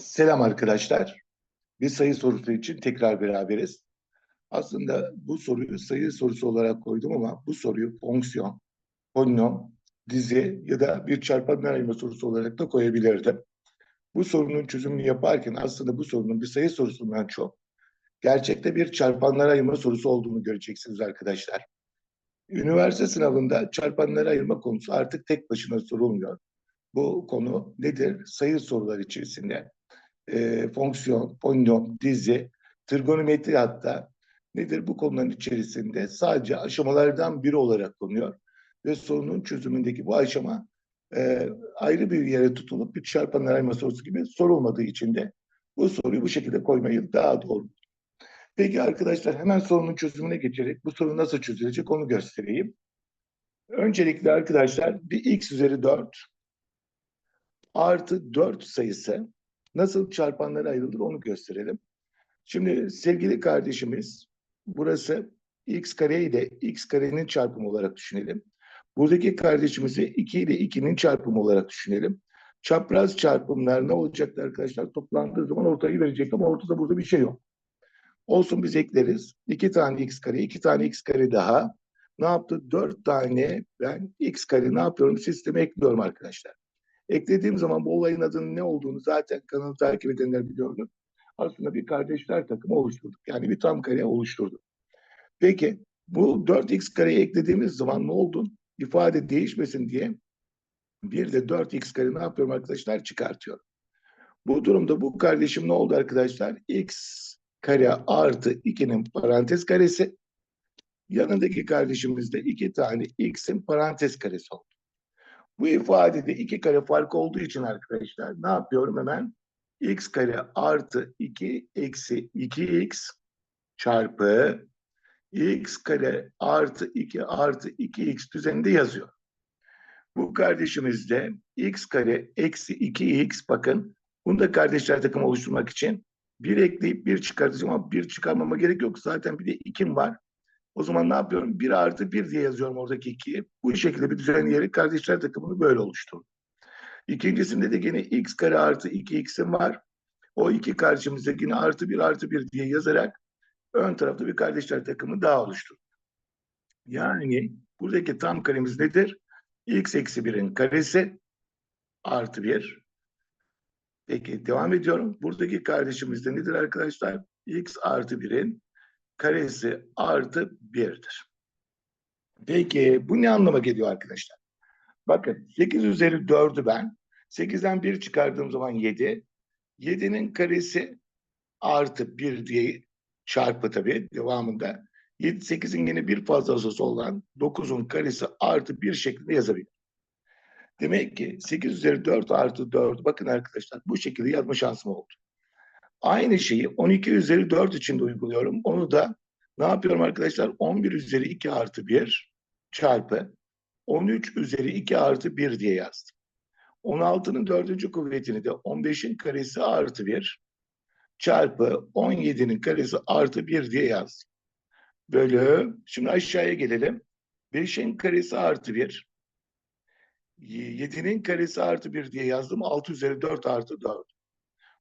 Selam arkadaşlar. Bir sayı sorusu için tekrar beraberiz. Aslında bu soruyu sayı sorusu olarak koydum ama bu soruyu fonksiyon, polinom, dizi ya da bir çarpanlar ayırma sorusu olarak da koyabilirdim. Bu sorunun çözümünü yaparken aslında bu sorunun bir sayı sorusundan çok gerçekte bir çarpanlar ayırma sorusu olduğunu göreceksiniz arkadaşlar. Üniversite sınavında çarpanları ayırma konusu artık tek başına sorulmuyor. Bu konu nedir? Sayı sorular içerisinde e, fonksiyon, polinom, dizi, trigonometri hatta nedir bu konuların içerisinde sadece aşamalardan biri olarak konuyor. Ve sorunun çözümündeki bu aşama e, ayrı bir yere tutulup bir çarpanlar ayırma sorusu gibi sorulmadığı için de bu soruyu bu şekilde koymayı daha doğru. Peki arkadaşlar hemen sorunun çözümüne geçerek bu soru nasıl çözülecek onu göstereyim. Öncelikle arkadaşlar bir x üzeri 4 artı 4 sayısı nasıl çarpanlara ayrılır onu gösterelim. Şimdi sevgili kardeşimiz burası x kare ile x karenin çarpımı olarak düşünelim. Buradaki kardeşimizi 2 ile 2'nin çarpımı olarak düşünelim. Çapraz çarpımlar ne olacaktı arkadaşlar? Toplandığı zaman ortayı verecek ama ortada burada bir şey yok. Olsun biz ekleriz. 2 tane x kare, 2 tane x kare daha. Ne yaptı? 4 tane ben x kare ne yapıyorum? Sisteme ekliyorum arkadaşlar. Eklediğim zaman bu olayın adının ne olduğunu zaten kanalı takip edenler biliyordur. Aslında bir kardeşler takımı oluşturduk. Yani bir tam kare oluşturduk. Peki bu 4x kareyi eklediğimiz zaman ne oldu? İfade değişmesin diye bir de 4x kare ne yapıyorum arkadaşlar? Çıkartıyorum. Bu durumda bu kardeşim ne oldu arkadaşlar? x kare artı 2'nin parantez karesi. Yanındaki kardeşimiz de 2 tane x'in parantez karesi oldu. Bu ifadede iki kare fark olduğu için arkadaşlar ne yapıyorum hemen? x kare artı 2 eksi 2x çarpı x kare artı 2 artı 2x düzeninde yazıyor. Bu kardeşimiz de x kare eksi 2x bakın bunu da kardeşler takımı oluşturmak için bir ekleyip bir çıkartacağım ama bir çıkarmama gerek yok. Zaten bir de 2'm var. O zaman ne yapıyorum? 1 artı 1 diye yazıyorum oradaki 2'yi. Bu şekilde bir düzenleyerek kardeşler takımını böyle oluşturdum. İkincisinde de yine x kare artı 2x'im var. O iki karşımıza yine artı 1 artı 1 diye yazarak ön tarafta bir kardeşler takımı daha oluşturdum. Yani buradaki tam karemiz nedir? x eksi 1'in karesi artı 1. Peki devam ediyorum. Buradaki kardeşimiz de nedir arkadaşlar? x artı 1'in karesi artı 1'dir. Peki bu ne anlama geliyor arkadaşlar? Bakın 8 üzeri 4'ü ben 8'den 1 çıkardığım zaman 7. 7'nin karesi artı 1 diye çarpı tabii devamında. 7, 8'in yine bir fazlası olan 9'un karesi artı 1 şeklinde yazabilirim. Demek ki 8 üzeri 4 artı 4 bakın arkadaşlar bu şekilde yazma şansım oldu. Aynı şeyi 12 üzeri 4 için de uyguluyorum. Onu da ne yapıyorum arkadaşlar? 11 üzeri 2 artı 1 çarpı 13 üzeri 2 artı 1 diye yazdım. 16'nın dördüncü kuvvetini de 15'in karesi artı 1 çarpı 17'nin karesi artı 1 diye yazdım. Bölü, şimdi aşağıya gelelim. 5'in karesi artı 1. 7'nin karesi artı 1 diye yazdım. 6 üzeri 4 artı 4.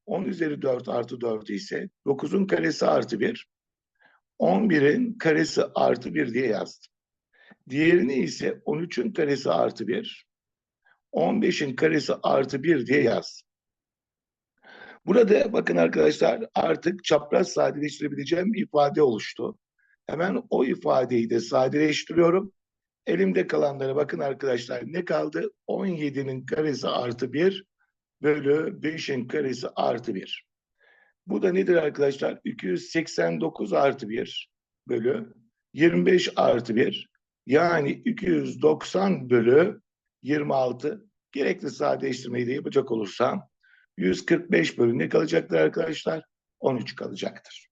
10 üzeri 4 artı 4 ise 9'un karesi artı 1. 11'in karesi artı 1 diye yazdım. Diğerini ise 13'ün karesi artı 1. 15'in karesi artı 1 diye yazdım. Burada bakın arkadaşlar artık çapraz sadeleştirebileceğim bir ifade oluştu. Hemen o ifadeyi de sadeleştiriyorum. Elimde kalanlara bakın arkadaşlar ne kaldı? 17'nin karesi artı 1 bölü 5'in karesi artı 1. Bu da nedir arkadaşlar? 289 artı 1 bölü 25 artı 1. Yani 290 bölü 26. Gerekli sadeleştirmeyi de yapacak olursam 145 bölü ne kalacaktır arkadaşlar? 13 kalacaktır.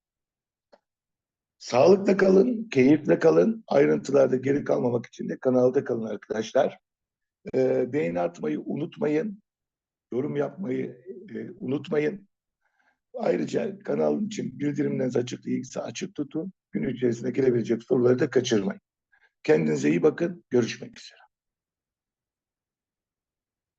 Sağlıkla kalın, keyifle kalın. Ayrıntılarda geri kalmamak için de kanalda kalın arkadaşlar. Ee, beğeni atmayı unutmayın. Yorum yapmayı e, unutmayın. Ayrıca kanal için bildirimlerinizi açık değilse açık tutun. Gün içerisinde gelebilecek soruları da kaçırmayın. Kendinize iyi bakın. Görüşmek üzere.